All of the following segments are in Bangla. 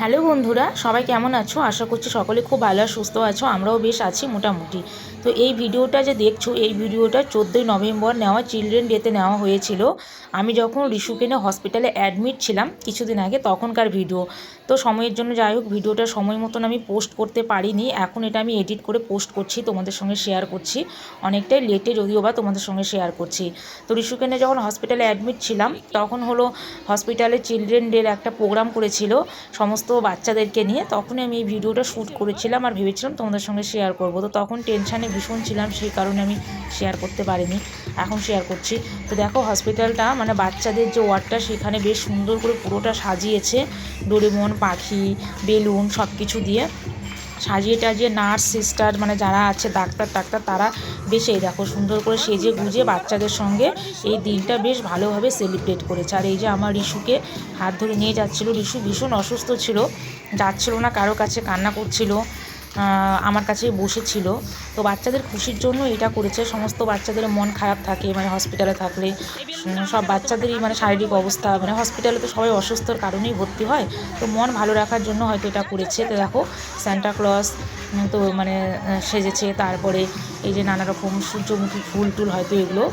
হ্যালো বন্ধুরা, সবাই কেমন আছো? আশা করছি সকলে খুব ভালো আর সুস্থ আছো, আমরাও বেশ আছি মোটামুটি। তো এই ভিডিওটা যে দেখছ, এই ভিডিওটা চোদ্দোই নভেম্বর নেওয়া চিলড্রেন ডেতে নেওয়া হয়েছিল। আমি যখন ঋষুকেনে হসপিটালে অ্যাডমিট ছিলাম, কিছুদিন আগে তখনকার ভিডিও তো সময়ের জন্য যাই হোক, ভিডিওটা সময় মতন আমি পোস্ট করতে পারিনি। এখন এটা আমি এডিট করে পোস্ট করছি, তোমাদের সঙ্গে শেয়ার করছি। অনেকটাই লেটে যদিও বা তোমাদের সঙ্গে শেয়ার করছি। তো নিয়ে যখন হসপিটালে অ্যাডমিট ছিলাম, তখন হলো হসপিটালে চিলড্রেন ডের একটা প্রোগ্রাম করেছিল সমস্ত বাচ্চাদেরকে নিয়ে। তখনই আমি এই ভিডিওটা শ্যুট করেছিলাম আর ভেবেছিলাম তোমাদের সঙ্গে শেয়ার করব। তো তখন টেনশানে ভীষণ ছিলাম, সেই কারণে আমি শেয়ার করতে পারিনি। এখন শেয়ার করছি। তো দেখো হসপিটালটা মানে বাচ্চাদের যে ওয়ার্ডটা, সেখানে বেশ সুন্দর করে পুরোটা সাজিয়েছে। ডোরেমন, পাখি, বেলুন সব কিছু দিয়ে। সাজিয়ে টাজিয়ে নার্স, সিস্টার মানে যারা আছে, ডাক্তার, টাক্তার, তারা বেশ এই দেখো, সুন্দর করে সেজে গুজে বাচ্চাদের সঙ্গে এই দিনটা বেশ ভালোভাবে সেলিব্রেট করেছে। আর এই যে আমার রিশুকে হাত ধরে নিয়ে যাচ্ছিল রিশু ভীষণ অসুস্থ ছিল, যাচ্ছিল না, কারও কাছে কান্না করছিল। আমার কাছেই বসেছিল। তো বাচ্চাদের খুশির জন্য এটা করেছে। সমস্ত বাচ্চাদের মন খারাপ থাকে মানে হসপিটালে থাকলে। সব বাচ্চাদেরই মানে শারীরিক অবস্থা মানে হসপিটালে তো সবাই অসুস্থর কারণেই ভর্তি হয়। তো মন ভালো রাখার জন্য হয়তো এটা করেছে। তো দেখো ক্লস তো মানে সেজেছে। তারপরে এই যে নানা রকম সূর্যমুখী ফুল টুল হয়তো এগুলো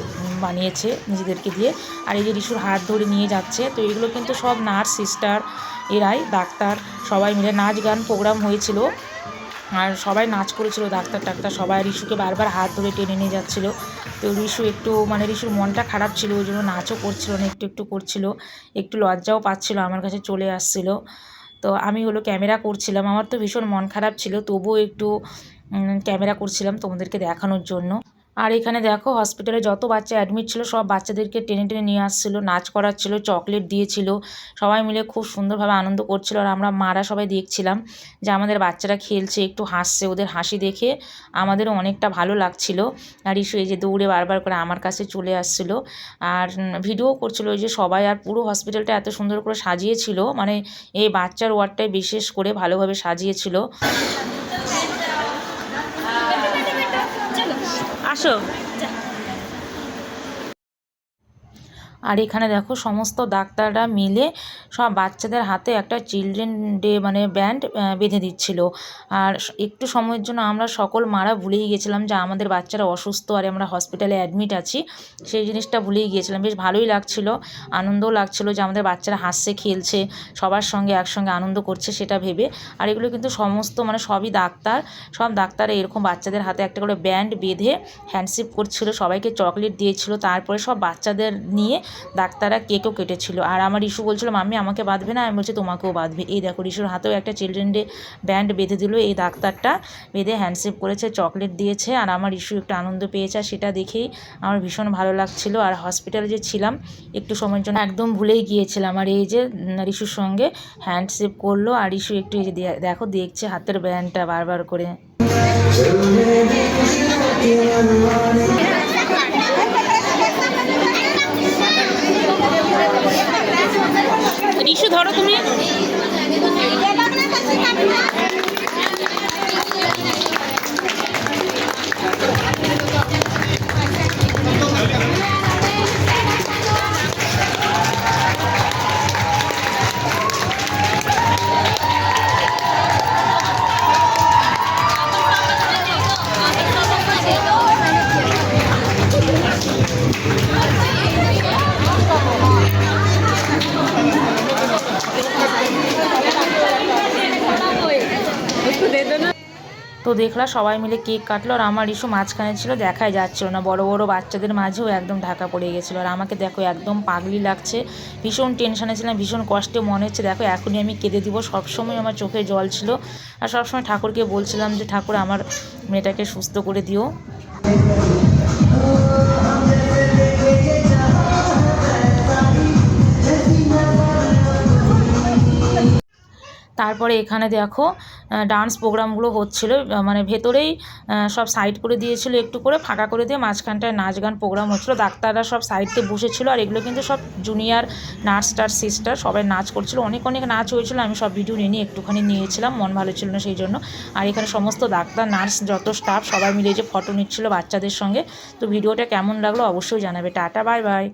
বানিয়েছে নিজেদেরকে দিয়ে। আর এই যে রিশুর হাত ধরে নিয়ে যাচ্ছে, তো এগুলো কিন্তু সব নার্স, সিস্টার, এরাই, ডাক্তার, সবাই মিলে নাচ গান প্রোগ্রাম হয়েছিল। আর সবাই নাচ করেছিল, ডাক্তার টাক্তার সবাই। রিশুকে বারবার হাত ধরে টেনে নিয়ে যাচ্ছিল। তো রিশু একটু মানে রিশুর মনটা খারাপ ছিল, ওই জন্য নাচও করছিল না, একটু একটু করছিল। একটু লজ্জাও পাচ্ছিল, আমার কাছে চলে আসছিল। তো আমি হলো ক্যামেরা করছিলাম, আমার তো ভীষণ মন খারাপ ছিল, তবুও একটু ক্যামেরা করছিলাম তোমাদেরকে দেখানোর জন্য। আর এখানে দেখো হসপিটালে যত বাচ্চা অ্যাডমিট ছিল, সব বাচ্চাদেরকে টেনে টেনে নিয়ে আসছিল, নাচ করাচ্ছিল চকলেট দিয়েছিল। সবাই মিলে খুব সুন্দরভাবে আনন্দ করছিল আর আমরা মারা সবাই দেখছিলাম যে আমাদের বাচ্চারা খেলছে, একটু হাসছে, ওদের হাসি দেখে আমাদেরও অনেকটা ভালো লাগছিল। আর ইস্যু এই যে দৌড়ে বারবার করে আমার কাছে চলে আসছিল। আর ভিডিও করছিল ওই যে সবাই আর পুরো হসপিটালটা এত সুন্দর করে সাজিয়েছিল মানে এই বাচ্চার ওয়ার্ডটাই বিশেষ করে ভালোভাবে সাজিয়েছিল। 设 আর এখানে দেখো সমস্ত ডাক্তাররা মিলে সব বাচ্চাদের হাতে একটা চিলড্রেন ডে মানে ব্যান্ড বেঁধে দিচ্ছিল। আর একটু সময়ের জন্য আমরা সকল মারা ভুলেই গেছিলাম যে আমাদের বাচ্চারা অসুস্থ আর আমরা হসপিটালে অ্যাডমিট আছি। সেই জিনিসটা ভুলেই গিয়েছিলাম বেশ ভালোই লাগছিল, আনন্দও লাগছিল যে আমাদের বাচ্চারা হাসছে, খেলছে, সবার সঙ্গে একসঙ্গে আনন্দ করছে সেটা ভেবে। আর এগুলো কিন্তু সমস্ত মানে সবই ডাক্তার, সব ডাক্তার এরকম বাচ্চাদের হাতে একটা করে ব্যান্ড বেঁধে হ্যান্ডশিপ করছিল, সবাইকে চকলেট দিয়েছিল, তারপরে সব বাচ্চাদের নিয়ে ডাক্তাররা কেকও কেটেছিল আর আমার ইস্যু বলছিল মাম্মি আমাকে বাঁধবে না আমি বলছি তোমাকেও বাঁধবে এই দেখো ইস্যুর হাতেও একটা চিলড্রেন ডে ব্যান্ড বেঁধে দিল এই ডাক্তারটা বেঁধে হ্যান্ডশেপ করেছে চকলেট দিয়েছে আর আমার ইস্যু একটু আনন্দ পেয়েছে আর সেটা দেখেই আমার ভীষণ ভালো লাগছিল আর হসপিটালে যে ছিলাম একটু সময়ের জন্য একদম ভুলেই গিয়েছিলাম আর এই যে ইস্যুর সঙ্গে হ্যান্ডশেপ করল আর ইস্যু একটু এই যে দেখো দেখছে হাতের ব্যান্ডটা বারবার করে রিশু ধরো তুমি তো দেখলাম সবাই মিলে কেক কাটলো আর আমার ইস্যু মাঝখানে ছিল, দেখাই যাচ্ছিল না। বড় বড় বাচ্চাদের মাঝেও একদম ঢাকা পড়ে গেছিল। আর আমাকে দেখো একদম পাগলি লাগছে, ভীষণ টেনশানে ছিলাম, ভীষণ কষ্টে মনে হচ্ছে, দেখো এখনই আমি কেঁদে দিব। সবসময় আমার চোখে জল ছিল আর সবসময় ঠাকুরকে বলছিলাম যে, ঠাকুর, আমার মেয়েটাকে সুস্থ করে দিও। তারপরে এখানে দেখো ডান্স প্রোগ্রামগুলো হচ্ছিল মানে ভেতরেই সব সাইড করে দিয়েছিল একটু করে, ফাঁকা করে দিয়ে মাঝখানটায় নাচ গান প্রোগ্রাম হচ্ছিল। ডাক্তাররা সব সাইডতে বসেছিল আর এগুলো কিন্তু সব জুনিয়র নার্স টার সিস্টার সবাই নাচ করছিল। অনেক অনেক নাচ হয়েছিল, আমি সব ভিডিও নিয়ে নিয়ে একটুখানি নিয়েছিলাম, মন ভালো ছিল না সেই জন্য। আর এখানে সমস্ত ডাক্তার নার্স যত স্টাফ সবাই মিলে যে ফটো নিচ্ছিল বাচ্চাদের সঙ্গে। তো ভিডিওটা কেমন লাগল অবশ্যই জানাবে। Tata bye bye